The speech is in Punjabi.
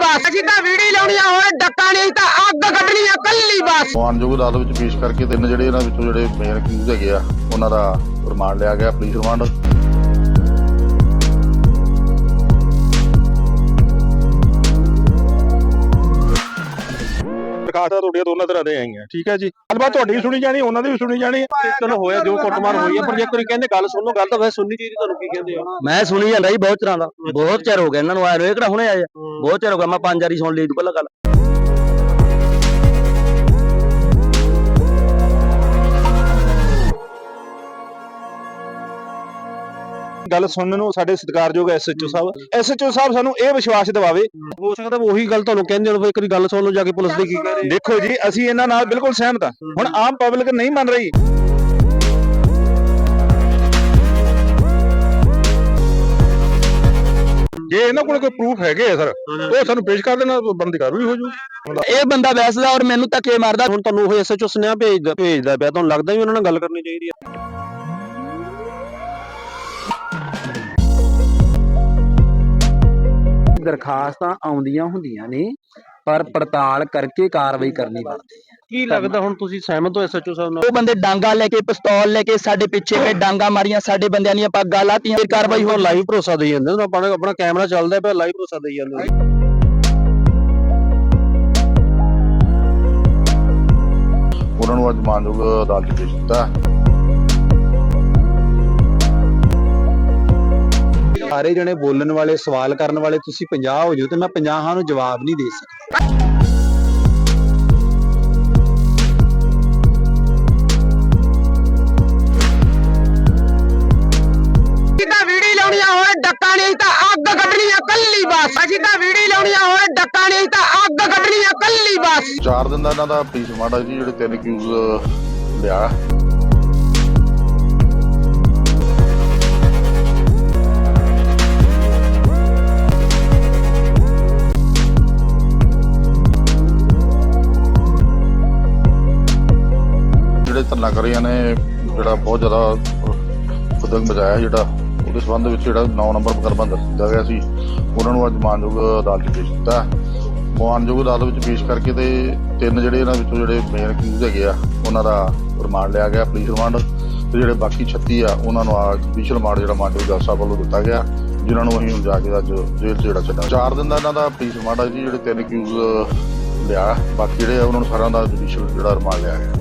ਕੱਲੀ ਬਸ, ਅਸੀਂ ਤਾਂ ਵੀੜੀ ਲਾਉਣੀ ਹੋਰ ਡੱਕਾ ਨਹੀਂ ਤਾਂ ਅੱਗ ਕੱਢਣੀ ਆ ਕੱਲੀ ਬਸ। ਮਾਨਯੋਗ ਅਦਾਲਤ ਵਿੱਚ ਪੇਸ਼ ਕਰਕੇ ਤਿੰਨ ਜਿਹੜੇ ਇਹਨਾਂ ਵਿੱਚੋਂ ਜਿਹੜੇ ਮੇਨ ਅਕਿਊਜ਼ ਹੈਗੇ ਆ, ਉਹਨਾਂ ਦਾ ਰਿਮਾਂਡ ਲਿਆ ਗਿਆ, ਪੁਲਿਸ ਰਿਮਾਂਡ। ਦਰਖਾਸਤਾਂ ਤੁਹਾਡੀਆਂ ਦੋਨਾਂ ਤਰ੍ਹਾਂ ਦੇ ਆਈਆਂ। ਠੀਕ ਹੈ ਜੀ? ਗੱਲਬਾਤ ਤੁਹਾਡੀ ਵੀ ਸੁਣੀ ਜਾਣੀ ਉਹਨਾਂ ਦੀ ਵੀ ਸੁਣੀ ਜਾਣੀ। ਚਲੋ ਹੋਇਆ ਜੋ ਕੁੱਟਮਾਰ ਹੋਈ ਹੈ ਪਰ ਜੇ ਕੋਈ ਕਹਿੰਦੇ ਗੱਲ ਸੁਣੋ ਗੱਲ ਤਾਂ ਵੈਸੇ ਸੁਣਨੀ ਚਾਹੀਦੀ ਤੁਹਾਨੂੰ ਕੀ ਕਹਿੰਦੇ ਆ? ਮੈਂ ਸੁਣੀ ਜਾਂਦਾ ਜੀ ਬਹੁਤ ਚਿਰਾਂ ਦਾ। ਬਹੁਤ ਚਿਰ ਹੋ ਗਿਆ ਇਹਨਾਂ ਨੂੰ ਆਏ ਨੂੰ ਇਹ ਕਿਹੜਾ ਹੁਣੇ ਆਏ ਆ? ਬਹੁਤ ਚਿਰ ਹੋ ਗਿਆ ਮੈਂ ਪੰਜ ਵਾਰੀ ਸੁਣ ਲਈ ਤੂੰ ਪਹਿਲਾਂ ਗੱਲ। ਗੱਲ ਸੁਣਨ ਨੂੰ ਸਾਡੇ ਸਤਿਕਾਰਯੋਗ ਐਸਐਚਓ ਸਾਹਿਬ। ਐਸਐਚਓ ਸਾਹਿਬ ਸਾਨੂੰ ਇਹ ਵਿਸ਼ਵਾਸ ਦਿਵਾਵੇ। ਹੋ ਸਕਦਾ ਉਹੀ ਗੱਲ ਤੁਹਾਨੂੰ ਕਹਿੰਦੇ ਹੋਣ ਇੱਕ ਵਾਰੀ ਗੱਲ ਸੁਣ ਲਓ ਜਾ ਕੇ ਪੁਲਿਸ ਦੇ ਕੀ ਕਹਿ। ਰਹੇ ਦੇਖੋ ਜੀ ਅਸੀਂ ਇਹਨਾਂ ਨਾਲ ਬਿਲਕੁਲ ਸਹਿਮਤ ਹਾਂ। ਹੁਣ ਆਮ ਪਬਲਿਕ ਨਹੀਂ ਮੰਨ ਰਹੀ। ਜੇ ਇਹਨਾਂ ਕੋਲ ਕੋਈ ਪ੍ਰੂਫ ਹੈਗੇ ਆ ਸਰ ਉਹ ਸਾਨੂੰ ਪੇਸ਼ ਕਰ ਦੇਣਾ ਬੰਦੀ ਕਾਰਵਾਈ ਹੋ ਜੂ ਇਹ ਬੰਦਾ ਵੈਸਦਾ ਔਰ ਮੈਨੂੰ ਧੱਕੇ ਮਾਰਦਾ। ਹੁਣ ਤੁਹਾਨੂੰ ਉਹ ਐਸਐਚਓ ਸੁਨੇਹਾ ਭੇਜਦਾ ਭੇਜਦਾ ਪਿਆ ਤੁਹਾਨੂੰ ਲੱਗਦਾ ਵੀ ਉਹਨਾਂ ਨਾਲ ਗੱਲ ਕਰਨੀ ਚਾਹੀਦੀ ਹੈ। ਦਰਖਾਸਤਾਂ ਆਉਂਦੀਆਂ ਹੁੰਦੀਆਂ ਨੇ ਪਰ ਪੜਤਾਲ ਕਰਕੇ ਕਾਰਵਾਈ ਕਰਨੀ ਬਣਦੀ ਹੈ। ਕੀ ਲੱਗਦਾ ਹੁਣ ਤੁਸੀਂ ਸਹਿਮਤ ਹੋ ਐਸਐਚਓ ਸਾਹਿਬ ਨਾਲ? ਉਹ ਬੰਦੇ ਡਾਂਗਾ ਲੈ ਕੇ ਪਿਸਤੌਲ ਲੈ ਕੇ ਸਾਡੇ ਪਿੱਛੇ ਪੇ ਡਾਂਗਾ ਮਾਰੀਆਂ ਸਾਡੇ ਬੰਦਿਆਂ ਦੀਆਂ ਪੱਗਾਂ ਲਾਤੀਆਂ ਫਿਰ ਕਾਰਵਾਈ ਹੁਣ ਹੋ ਲਾਈਵ ਭਰੋਸਾ ਦੇਈ ਜਾਂਦੇ ਨੇ ਆਪਣਾ ਆਪਣਾ ਕੈਮਰਾ ਚੱਲਦਾ ਪਿਆ ਲਾਈਵ ਭਰੋਸਾ ਦੇਈ ਜਾਂਦੇ ਨੇ। ਉਹਨਾਂ ਨੂੰ ਅੱਜ ਮਾਨਯੋਗ ਅਦਾਲਤ 'ਚ ਪੇਸ਼ ਸਾਰੇ ਜਣੇ ਬੋਲਣ ਵਾਲੇ ਸਵਾਲ ਕਰਨ ਵਾਲੇ ਤੁਸੀਂ 50 ਹੋ ਜਾਓ ਤੇ ਮੈਂ 50 ਨੂੰ ਜਵਾਬ ਨਹੀਂ ਦੇ ਸਕਦਾ। ਤਾਂ ਵੀੜੀ ਲਾਉਣੀ ਆ ਹੋਰ ਡੱਕਾ ਨਹੀਂ ਤਾਂ ਅੱਗ ਕੱਢਣੀ ਆ ਕੱਲੀ ਬਸ। ਤਾਂ ਵੀੜੀ ਲਾਉਣੀ ਆ ਹੋਰ ਡੱਕਾ ਨਹੀਂ ਤਾਂ ਅੱਗ ਕੱਢਣੀ ਆ ਕੱਲੀ ਬਸ। ਚਾਰ ਦਿਨ ਦਾ ਇਹਨਾਂ ਦਾ ਰਿਮਾਂਡ ਹੈ ਜੀ ਜਿਹੜੇ ਤਿੰਨ ਅਕਿਊਜ਼ ਲਿਆ। ਜਿਹੜੇ ਧਰਨਾ ਨੇ, ਜਿਹੜਾ ਬਹੁਤ ਜ਼ਿਆਦਾ ਖੁਦੰਗ ਬਜਾਇਆ ਜਿਹੜਾ, ਉਹਦੇ ਸੰਬੰਧ ਵਿੱਚ ਜਿਹੜਾ 9 ਨੰਬਰ ਮੁਕੱਦਮਾ ਦਰਜ ਕੀਤਾ ਗਿਆ ਸੀ, ਉਹਨਾਂ ਨੂੰ ਅੱਜ ਮਾਨਯੋਗ ਅਦਾਲਤ ਪੇਸ਼ ਕੀਤਾ। ਮਾਨਯੋਗ ਅਦਾਲਤ ਵਿੱਚ ਪੇਸ਼ ਕਰਕੇ ਤੇ ਤਿੰਨ ਜਿਹੜੇ ਇਹਨਾਂ ਵਿੱਚੋਂ ਜਿਹੜੇ ਮੇਨ ਅਕਿਊਜ਼ ਹੈਗੇ ਆ, ਉਹਨਾਂ ਦਾ ਰਿਮਾਂਡ ਲਿਆ ਗਿਆ ਪੁਲਿਸ ਰਿਮਾਂਡ। ਤੇ ਜਿਹੜੇ ਬਾਕੀ 36 ਆ, ਉਹਨਾਂ ਨੂੰ ਆ ਜੁਡੀਸ਼ੀਅਲ ਰਿਮਾਂਡ ਜਿਹੜਾ ਮਾਨਯੋਗ ਜੱਜ ਸਾਹਿਬ ਵੱਲੋਂ ਦਿੱਤਾ ਗਿਆ, ਜਿਨ੍ਹਾਂ ਨੂੰ ਅਸੀਂ ਹੁਣ ਜਾ ਕੇ ਅੱਜ ਜੇਲ੍ਹ 'ਚ ਜਿਹੜਾ ਛੱਡਾਂ ਚਾਰ ਦਿਨ ਦਾ ਇਹਨਾਂ ਦਾ ਪੁਲਿਸ ਰਿਮਾਂਡ ਆ ਜੀ, ਜਿਹੜੇ ਤਿੰਨ ਅਕਿਊਜ਼ ਲਿਆ। ਬਾਕੀ ਜਿਹੜੇ ਆ, ਉਹਨਾਂ ਨੂੰ ਸਾਰਿਆਂ ਦਾ ਜੁਡੀਸ਼ੀਅਲ ਜਿਹੜਾ ਰਿਮਾਂਡ ਲਿਆ ਗਿਆ।